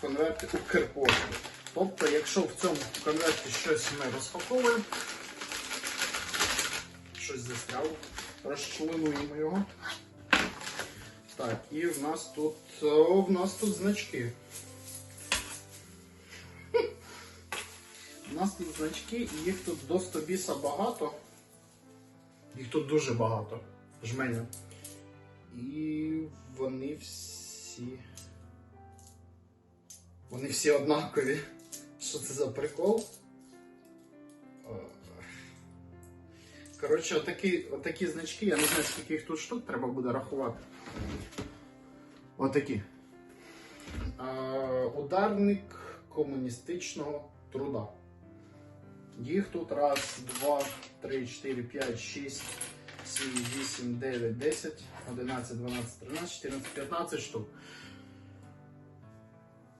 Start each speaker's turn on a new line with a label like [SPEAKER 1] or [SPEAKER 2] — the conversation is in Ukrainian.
[SPEAKER 1] конверти Укрпошти. Тобто, якщо в цьому конверті щось ми розпаковуємо, щось застряло, розчленуємо його. Так, і в нас тут. О, в нас тут значки. У нас тут значки, і їх тут до 100 біса багато. Їх тут дуже багато. Жменя. І вони всі. Вони всі однакові. Що це за прикол? Коротше, отакі, отакі значки, я не знаю, скільки їх тут штук треба буде рахувати. Отакі. Ударник комуністичного труда. Їх тут раз, два, три, чотири, п'ять, шість, сім, вісім, дев'ять, десять, одинадцять, дванадцять, тринадцять, чотирнадцять, п'ятнадцять штук.